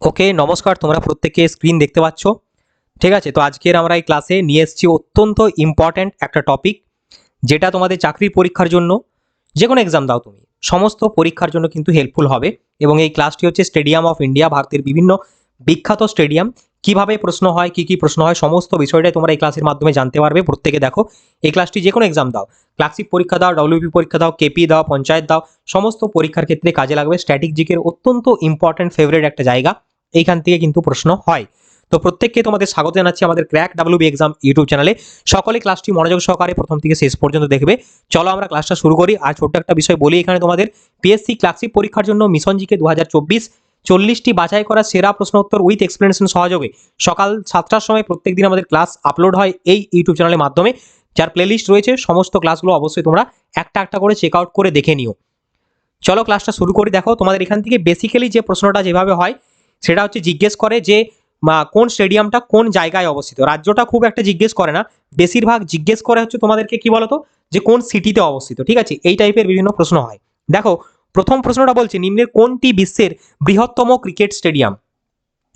ওকে, নমস্কার, তোমরা প্রত্যেকে স্ক্রিন দেখতে পাচ্ছ। ঠিক আছে, তো আজকের আমরা এই ক্লাসে নিয়ে এসেছি অত্যন্ত ইম্পর্ট্যান্ট একটা টপিক যেটা তোমাদের চাকরির পরীক্ষার জন্য, যে কোনো এক্সাম দাও তুমি, সমস্ত পরীক্ষার জন্য কিন্তু হেল্পফুল হবে। এবং এই ক্লাসটি হচ্ছে স্টেডিয়াম অফ ইন্ডিয়া ভারতের বিভিন্ন বিখ্যাত স্টেডিয়াম কীভাবে প্রশ্ন হয়, কি কি প্রশ্ন হয়, সমস্ত বিষয়টাই তোমরা এই ক্লাসের মাধ্যমে জানতে পারবে, প্রত্যেকে দেখো। এই ক্লাসটি যে কোনো এক্সাম দাও ক্লাসিক পরীক্ষা দাও ডব্লিউপি পরীক্ষা দাও কেপি দাও, পঞ্চায়েত দাও, সমস্ত পরীক্ষার ক্ষেত্রে কাজে লাগবে। স্ট্যাটিক জিকের অত্যন্ত ইম্পর্ট্যান্ট ফেভারিট একটা জায়গা। এইখান থেকে কিন্তু প্রশ্ন হয়। তো প্রত্যেককে তোমাদের স্বাগত জানাচ্ছি আমাদের ক্র্যাক ডাব্লিউবি এক্সাম ইউটিউব চ্যানেলে। সকলে ক্লাসটি মনোযোগ সহকারে প্রথম থেকে শেষ পর্যন্ত দেখবে। চলো আমরা ক্লাসটা শুরু করি। আর ছোট্ট একটা বিষয় বলি এখানে তোমাদের। পিএসসি ক্লাসিক পরীক্ষার জন্য মিশন জিকে দু হাজার চব্বিশ চল্লিশটি বাছাই করা সেরা প্রশ্ন উত্তর উইথ এক্সপ্লেনেশন সহযোগে। সকাল সাতটার সময় প্রত্যেক দিন আমাদের ক্লাস আপলোড হয় এই ইউটিউব চ্যানেলের মাধ্যমে। যার প্লেলিস্ট রয়েছে, সমস্ত ক্লাসগুলো অবশ্যই তোমরা একটা একটা করে চেক আউট করে দেখে নিও। চলো ক্লাসটা শুরু করি। দেখো তোমাদের এখান থেকে বেসিক্যালি যে প্রশ্নটা যেভাবে হয় সেটা হচ্ছে জিজ্ঞেস করে যে কোন স্টেডিয়ামটা কোন জায়গায় অবস্থিত? রাজ্যটা খুব একটা জিজ্ঞেস করে না। বেশিরভাগ জিজ্ঞেস করে হচ্ছে তোমাদেরকে কি বলতো? যে, কোন সিটিতে অবস্থিত, ঠিক আছে? এই টাইপের বিভিন্ন প্রশ্ন হয়। দেখো, প্রথম প্রশ্নটা বলছে, নিম্নের কোনটি বিশ্বের বৃহত্তম ক্রিকেট স্টেডিয়াম?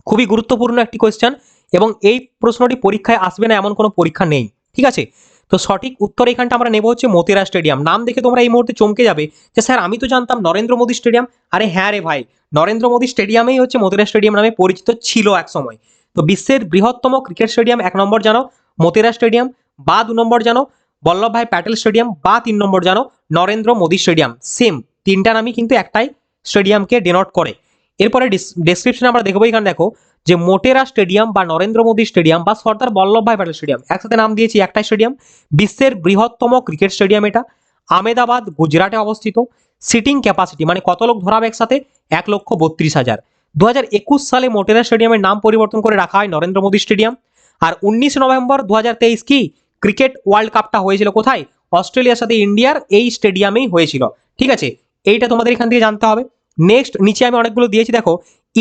খুবই গুরুত্বপূর্ণ একটি কোয়েশ্চেন এবং এই প্রশ্নটি পরীক্ষায় আসবে না, এমন কোনো পরীক্ষা নেই, ঠিক আছে? তো সঠিক উত্তর এখানটা আমরা নেব হচ্ছে মতেরা স্টেডিয়াম। নাম দেখে তোমরা এই মুহূর্তে চমকে যাবে যে, স্যার, আমি তো জানতাম নরেন্দ্র মোদী স্টেডিয়াম। আরে হ্যাঁ রে ভাই, নরেন্দ্র মোদী স্টেডিয়ামেই হচ্ছে মতেরা স্টেডিয়াম নামে পরিচিত ছিল এক সময়। তো বিশ্বের বৃহত্তম ক্রিকেট স্টেডিয়াম এক নম্বর জানো, মতেরা স্টেডিয়াম। বা দু নম্বর জানো বল্লভভাই প্যাটেল স্টেডিয়াম। বা তিন নম্বর জানো, নরেন্দ্র মোদী স্টেডিয়াম। সেম, তিনটা নামই কিন্তু একটাই স্টেডিয়ামকে ডেনট করে। এরপরে ডেসক্রিপশনে আমরা দেখব এখানে, দেখো যে মোটেরা স্টেডিয়াম বা নরেন্দ্র মোদী স্টেডিয়াম বা সর্দার বল্লভভাই প্যাটেল স্টেডিয়াম, একসাথে নাম দিয়েছি একটাই স্টেডিয়াম, বিশ্বের বৃহত্তম ক্রিকেট স্টেডিয়াম এটা আমেদাবাদ গুজরাটে অবস্থিত, সিটিং ক্যাপাসিটি মানে কত লোক ধরাবে একসাথে? এক লক্ষ বত্রিশ হাজার। দু সালে মোটেরা স্টেডিয়ামের নাম পরিবর্তন করে রাখা হয় নরেন্দ্র মোদী স্টেডিয়াম। আর উনিশ নভেম্বর দু হাজার তেইশ কি ক্রিকেট ওয়ার্ল্ড কাপটা হয়েছিল কোথায়? অস্ট্রেলিয়ার সাথে ইন্ডিয়ার এই স্টেডিয়ামেই হয়েছিল। ঠিক আছে, এইটা তোমাদের এখান থেকে জানতে হবে। নেক্সট, নিচে আমি অনেকগুলো দিয়েছি, দেখো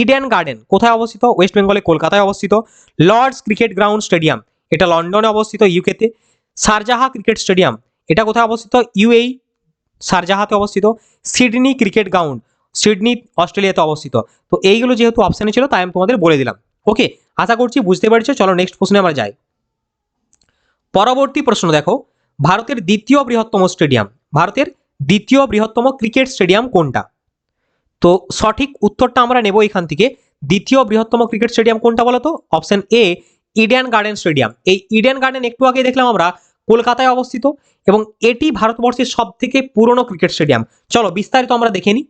ইডেন গার্ডেন কোথায় অবস্থিত? ওয়েস্ট বেঙ্গলে কলকাতায় অবস্থিত। লর্ডস ক্রিকেট গ্রাউন্ড স্টেডিয়াম এটা লন্ডনে অবস্থিত ইউকেতে শারজাহা ক্রিকেট স্টেডিয়াম এটা কোথায় অবস্থিত? ইউএই শারজাহাতে অবস্থিত। সিডনি ক্রিকেট গ্রাউন্ড সিডনি অস্ট্রেলিয়াতে অবস্থিত। তো এইগুলো যেহেতু অপশানে ছিল, তাই আমি তোমাদের বলে দিলাম। ওকে আশা করছি বুঝতে পেরেছ, চলো নেক্সট প্রশ্নে আমরা যাই। পরবর্তী প্রশ্ন দেখো। ভারতের দ্বিতীয় বৃহত্তম স্টেডিয়াম ভারতের দ্বিতীয় বৃহত্তম ক্রিকেট স্টেডিয়াম কোনটা? তো সঠিক উত্তরটা আমরা নেব এখান থেকে। দ্বিতীয় বৃহত্তম ক্রিকেট স্টেডিয়াম কোনটা বলো তো option A, Eden garden stadium. এই ইডেন গার্ডেন একটু আগে দেখলাম আমরা, কলকাতায় অবস্থিত এবং এটি ভারতবর্ষের সব থেকে পুরনো ক্রিকেট স্টেডিয়াম। চলো বিস্তারিত আমরা দেখে নিই।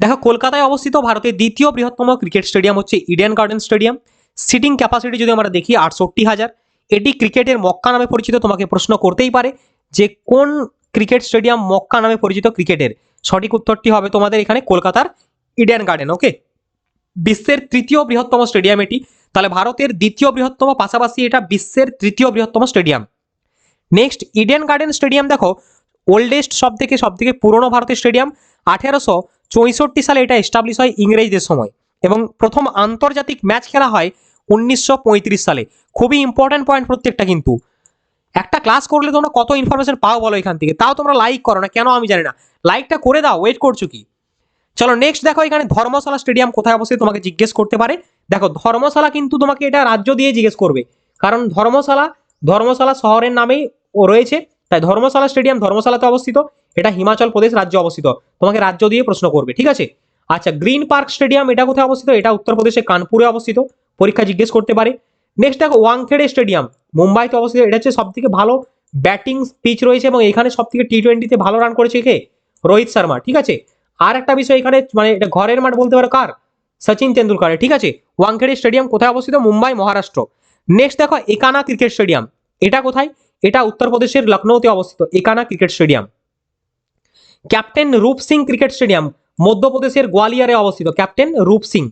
দেখো, কলকাতায় অবস্থিত ভারতের দ্বিতীয় বৃহত্তম ক্রিকেট স্টেডিয়াম হচ্ছে Eden garden stadium. Seating capacity যদি আমরা দেখি, আটষট্টি হাজার। এটি ক্রিকেটের মক্কা নামে পরিচিত, তোমাকে প্রশ্ন করতেই পারে যে কোন ক্রিকেট স্টেডিয়াম মক্কা নামে পরিচিত ক্রিকেটের। সঠিক উত্তরটি হবে তোমাদের এখানে কলকাতার ইডেন গার্ডেন ওকে বিশ্বের তৃতীয় বৃহত্তম স্টেডিয়াম এটি। তাহলে ভারতের দ্বিতীয় বৃহত্তম, পাশাপাশি এটা বিশ্বের তৃতীয় বৃহত্তম stadium. Next Eden garden stadium দেখো ওল্ডেস্ট সব থেকে সব থেকে পুরনো ভারতের স্টেডিয়াম। আঠেরোশো চৌষট্টি সালে এটা এস্টাবলিশ হয় ইংরেজদের সময় এবং প্রথম আন্তর্জাতিক ম্যাচ খেলা হয় উনিশশো পঁয়ত্রিশ সালে। খুবই ইম্পর্ট্যান্ট পয়েন্ট প্রত্যেকটা কিন্তু। একটা ক্লাস করলে তোমরা কত ইনফরমেশন পাও বলো এখান থেকে? তাও তোমরা লাইক করো না। কেন আমি জানি না। লাইকটা করে দাও ওয়েট করছ কি? চলো নেক্সট দেখো এখানে ধর্মশালা স্টেডিয়াম কোথায় অবস্থিত তোমাকে জিজ্ঞেস করতে পারে। দেখো, ধর্মশালা কিন্তু তোমাকে এটা রাজ্য দিয়ে জিজ্ঞেস করবে। কারণ ধর্মশালা ধর্মশালা শহরের নামেই ও রয়েছে। তাই ধর্মশালা স্টেডিয়াম ধর্মশালাতে অবস্থিত। এটা হিমাচল প্রদেশ রাজ্যে অবস্থিত। তোমাকে রাজ্য দিয়ে প্রশ্ন করবে, ঠিক আছে? আচ্ছা গ্রিন পার্ক স্টেডিয়াম এটা কোথায় অবস্থিত? এটা উত্তরপ্রদেশে কানপুরে অবস্থিত। পরীক্ষা জিজ্ঞেস করতে পারে। নেক্সট দেখো, ওয়াংখেড়ে স্টেডিয়াম মুম্বাইতে অবস্থিত, এটা হচ্ছে সব থেকে ভালো ব্যাটিং পিচ রয়েছে এবং এখানে সব থেকে টি টোয়েন্টিতে ভালো রান করেছে কে? রোহিত শর্মা, ঠিক আছে? আর একটা বিষয় এখানে মানে এটা ঘরের মাঠ বলতে পারো কার? সচিন তেন্ডুলকারের, ঠিক আছে? ওয়াংখেড়ে স্টেডিয়াম কোথায় অবস্থিত? মুম্বাই, মহারাষ্ট্র। নেক্সট দেখো, একানা ক্রিকেট স্টেডিয়াম। এটা কোথায়? এটা উত্তরপ্রদেশের লখনৌতে অবস্থিত, একানা ক্রিকেট স্টেডিয়াম। ক্যাপ্টেন রূপ সিং ক্রিকেট স্টেডিয়াম মধ্যপ্রদেশের গোয়ালিয়ারে অবস্থিত। ক্যাপ্টেন রূপ সিং।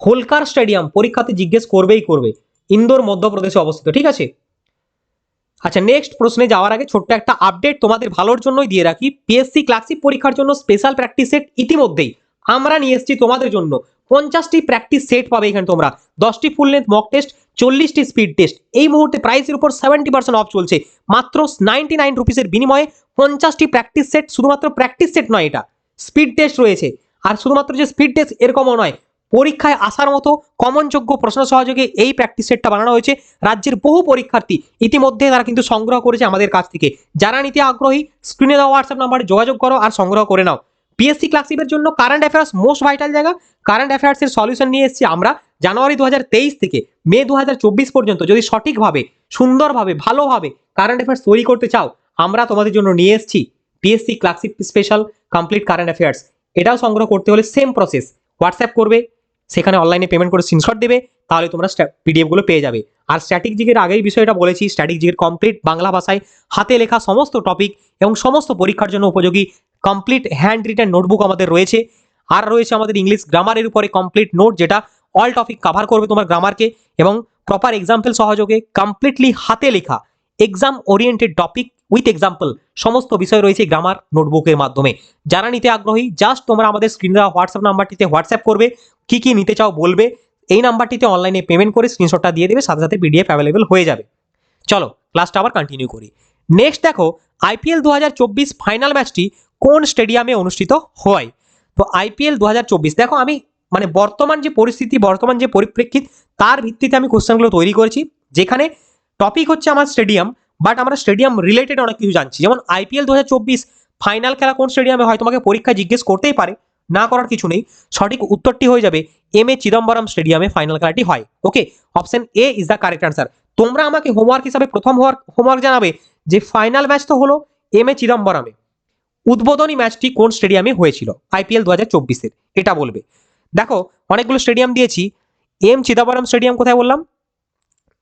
হোলকার স্টেডিয়াম, পরীক্ষাতে জিজ্ঞেস করবেই করবে। ইন্দোর মধ্যপ্রদেশে অবস্থিত, ঠিক আছে? আচ্ছা নেক্সট প্রশ্নে যাওয়ার আগে ছোট্ট একটা আপডেট তোমাদের ভালোর জন্যই দিয়ে রাখি। পিএসসি ক্লাসিক পরীক্ষার জন্য স্পেশাল প্র্যাকটিস সেট ইতিমধ্যেই আমরা নিয়ে এসেছি তোমাদের জন্য। পঞ্চাশটি প্র্যাকটিস সেট পাবে এখানে তোমরা। দশটি ফুল লেন্থ মক টেস্ট চল্লিশটি স্পিড টেস্ট এই মুহূর্তে প্রাইসের উপর সেভেন্টি পার্সেন্ট অফ চলছে। মাত্র নাইনটি নাইন রুপিসের বিনিময়ে পঞ্চাশটি প্র্যাকটিস সেট শুধুমাত্র প্র্যাকটিস সেট নয় এটা। স্পিড টেস্ট রয়েছে। আর শুধুমাত্র যে স্পিড টেস্ট এরকমও নয় পরীক্ষায় আসার মতো কমনযোগ্য প্রশ্ন সহযোগে এই প্র্যাকটিস সেটটা বানানো হয়েছে। রাজ্যের বহু পরীক্ষার্থী ইতিমধ্যে তারা কিন্তু সংগ্রহ করেছে আমাদের কাছ থেকে। যারা নিতে আগ্রহী স্ক্রিনে দেওয়া হোয়াটসঅ্যাপ নাম্বারে যোগাযোগ করো আর সংগ্রহ করে নাও। পিএসসি ক্লাসিপের জন্য কারেন্ট অ্যাফেয়ার্স মোস্ট ভাইটাল জায়গা। কারেন্ট অ্যাফেয়ার্সের সলিউশন নিয়ে এসেছি আমরা জানুয়ারি দু হাজার তেইশ থেকে মে দু হাজার চব্বিশ পর্যন্ত। যদি সঠিকভাবে, সুন্দরভাবে, ভালোভাবে কারেন্ট অ্যাফেয়ার্স তৈরি করতে চাও, আমরা তোমাদের জন্য নিয়ে এসেছি PSC classic special complete current affairs এটাও সংগ্রহ করতে হলে সেম প্রসেস হোয়াটসঅ্যাপ করবে সেখানে অনলাইনে পেমেন্ট করে স্ক্রিনশট দেবে, তাহলে তোমরা পিডিএফগুলো পেয়ে যাবে। আর স্ট্যাটিক জিকের আগেই বিষয়টা বলেছি স্ট্যাটিক জিকের কমপ্লিট বাংলা ভাষায় হাতে লেখা সমস্ত টপিক এবং সমস্ত পরীক্ষার জন্য উপযোগী কমপ্লিট হ্যান্ড রিটেন নোটবুক আমাদের রয়েছে। আর রয়েছে আমাদের ইংলিশ গ্রামারের উপরে কমপ্লিট নোট যেটা অল টপিক কভার করবে তোমার গ্রামারকে এবং প্রপার এক্সাম্পল সহযোগে কমপ্লিটলি হাতে লেখা exam oriented topic with example সমস্ত বিষয় রয়েছে গ্রামার নোটবুকের মাধ্যমে। যারা নিতে আগ্রহী জাস্ট তোমরা আমাদের স্ক্রিন হোয়াটসঅ্যাপ নাম্বারটিতে হোয়াটসঅ্যাপ করবে কি কি নিতে চাও বলবে, এই নাম্বারটিতে অনলাইনে পেমেন্ট করে স্ক্রিনশটটা দিয়ে দেবে, সাথে সাথে পিডিএফ অ্যাভেলেবেল হয়ে যাবে। চলো ক্লাসটা আবার কন্টিনিউ করি। নেক্সট দেখো আইপিএল দু হাজার চব্বিশ ফাইনাল ম্যাচটি কোন স্টেডিয়ামে অনুষ্ঠিত হয়? তো আইপিএল দু হাজার চব্বিশ, দেখো আমি মানে বর্তমান যে পরিস্থিতি, বর্তমান যে পরিপ্রেক্ষিত, তার ভিত্তিতে আমি কোশ্চেনগুলো তৈরি করেছি, যেখানে টপিক হচ্ছে আমার স্টেডিয়াম বাট আমরা স্টেডিয়াম রিলেটেড অনেক কিছু জানছি। যেমন আইপিএল দু হাজার চব্বিশ ফাইনাল খেলা কোন স্টেডিয়ামে হয়, তোমাকে পরীক্ষা জিজ্ঞেস করতেই পারে। না করার কিছু নেই। সঠিক উত্তরটি হয়ে যাবে এম এ চিদম্বরম স্টেডিয়ামে ফাইনাল খেলাটি হয়। Okay option A is the correct answer তোমরা আমাকে হোমওয়ার্ক হিসাবে প্রথম হওয়ার হোমওয়ার্ক জানাবে যে ফাইনাল ম্যাচ তো হলো এম এ চিদম্বরমে। উদ্বোধনী ম্যাচটি কোন স্টেডিয়ামে হয়েছিল? আইপিএল দু হাজার চব্বিশের। এটা বলবে। দেখো, অনেকগুলো স্টেডিয়াম দিয়েছি। এম চিদাম্বরম স্টেডিয়াম কোথায় বললাম?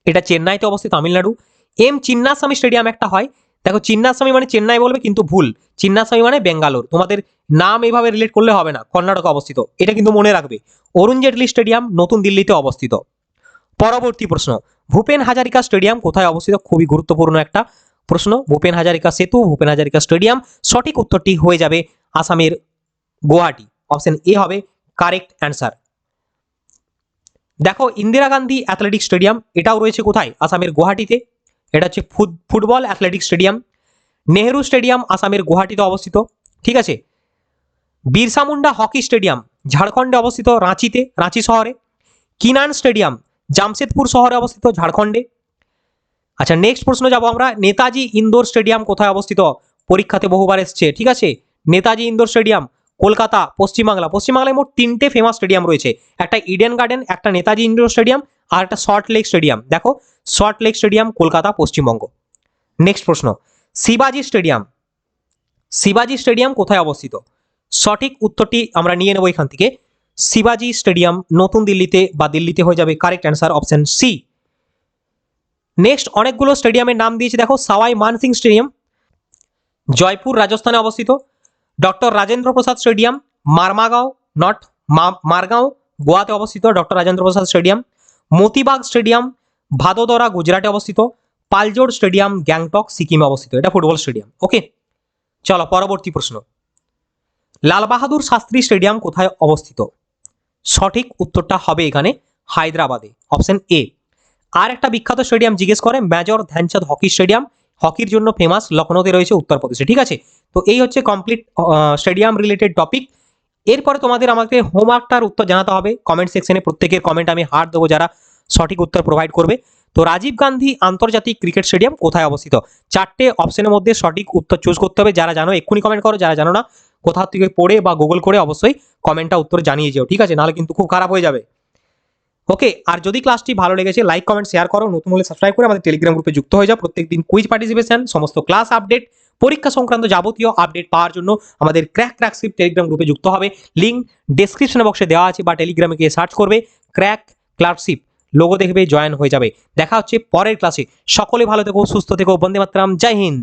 এটা চেন্নাইতে অবস্থিত তামিলনাড়ু। এম চিন্নাস্বামী স্টেডিয়াম একটা হয়। দেখো চিন্নাস্বামী মানে চেন্নাই বলবে কিন্তু ভুল। চিন্নাস্বামী মানে বেঙ্গালোর। তোমাদের নাম এইভাবে রিলেট করলে হবে না, কর্ণাটকে অবস্থিত। এটা কিন্তু মনে রাখবে। অরুণ জেটলি স্টেডিয়াম নতুন দিল্লিতে অবস্থিত। পরবর্তী প্রশ্ন, ভূপেন হাজারিকা স্টেডিয়াম কোথায় অবস্থিত? খুবই গুরুত্বপূর্ণ একটা প্রশ্ন। ভূপেন হাজারিকা সেতু, ভূপেন হাজারিকা স্টেডিয়াম। সঠিক উত্তরটি হয়ে যাবে আসামের গুয়াহাটি। অপশন এ হবে কারেক্ট অ্যান্সার দেখো, ইন্দিরা গান্ধী অ্যাথলেটিক স্টেডিয়াম এটাও রয়েছে কোথায়? আসামের গুয়াহাটিতে। এটা হচ্ছে football athletic stadium. Nehru stadium আসামের গুয়াহাটিতে অবস্থিত, ঠিক আছে? বিরসা মুন্ডা হকি স্টেডিয়াম ঝাড়খণ্ডে অবস্থিত, রাঁচিতে, রাঁচি শহরে। কিনান স্টেডিয়াম জামশেদপুর শহরে অবস্থিত, ঝাড়খণ্ডে। আচ্ছা নেক্সট প্রশ্ন যাব আমরা। নেতাজি ইন্দোর স্টেডিয়াম কোথায় অবস্থিত? পরীক্ষাতে বহুবার এসছে, ঠিক আছে? Netaji indoor stadium Kolkata, Paschimbangla. পশ্চিমবাংলায় মোট তিনটে ফেমাস স্টেডিয়াম রয়েছে। একটা ইডেন গার্ডেন একটা নেতাজি ইন্ডোর স্টেডিয়াম আর একটা শর্ট লেক স্টেডিয়াম দেখো Salt Lake stadium Kolkata, Paschimbanga. Next প্রশ্ন, শিবাজি স্টেডিয়াম শিবাজি স্টেডিয়াম কোথায় অবস্থিত? সঠিক উত্তরটি আমরা নিয়ে নেব এখান থেকে। শিবাজি স্টেডিয়াম নতুন দিল্লিতে বা দিল্লিতে হয়ে যাবে। Correct answer option C next অনেকগুলো স্টেডিয়ামের নাম দিয়েছে। দেখো, সাওয়াই মানসিং স্টেডিয়াম জয়পুর, রাজস্থানে অবস্থিত। Doctor Rajendra Prasad stadium, Marmagao not Margao, গোয়াতে অবস্থিত doctor Rajendra Prasad stadium, Motibagh stadium, Vadodara, গুজরাটে অবস্থিত, পালজোড় স্টেডিয়াম, গ্যাংটক, সিকিমে অবস্থিত। এটা ফুটবল স্টেডিয়াম। ওকে, চলো পরবর্তী প্রশ্ন। লাল বাহাদুর শাস্ত্রী স্টেডিয়াম কোথায় অবস্থিত? সঠিক উত্তরটা হবে এখানে হায়দ্রাবাদে, অপশন এ। আর একটা বিখ্যাত স্টেডিয়াম জিজ্ঞেস করে, মেজর ধ্যানচাঁদ হকি স্টেডিয়াম হকির জন্য ফেমাস লখনৌতে রয়েছে উত্তরপ্রদেশে, ঠিক আছে? তো এই হচ্ছে কমপ্লিট স্টেডিয়াম রিলেটেড টপিক এরপরে তোমাদের আমাকে হোমওয়ার্কটার উত্তর জানাতে হবে। কমেন্ট সেকশনে প্রত্যেকের কমেন্ট আমি হার দেবো যারা সঠিক উত্তর প্রোভাইড করবে। তো রাজীব গান্ধী আন্তর্জাতিক ক্রিকেট স্টেডিয়াম কোথায় অবস্থিত? চারটে অপশনের মধ্যে সঠিক উত্তর চুজ করতে হবে। যারা জানো, এক্ষুনি কমেন্ট করো, যারা জানো না কোথাও থেকে পড়ে বা গুগল করে অবশ্যই কমেন্টটা উত্তর জানিয়ে যেও, ঠিক আছে? নাহলে কিন্তু খুব খারাপ হয়ে যাবে। ওকে, আর যদি ক্লাসটি ভালো লেগেছে লাইক কমেন্ট শেয়ার করো। নতুন হলে সাবস্ক্রাইব করে আমাদের টেলিগ্রাম গ্রুপে যুক্ত হয়ে যাও। প্রত্যেকদিন কুইজ পার্টিসিপেশন সমস্ত ক্লাস আপডেট পরীক্ষা সংক্রান্ত যাবতীয় আপডেট পাওয়ার জন্য আমাদের ক্র্যাক ক্র্যাকশিপ টেলিগ্রাম গ্রুপে যুক্ত হবে। লিঙ্ক ডেসক্রিপশন বক্সে দেওয়া আছে বা টেলিগ্রামে গিয়ে সার্চ করবে ক্র্যাক ক্লার্কশিপ লোগো দেখবে জয়েন হয়ে যাবে। দেখা হচ্ছে পরের ক্লাসে সকলে ভালো থেকো, সুস্থ থেকো বন্দে মাতরম জয় হিন্দ।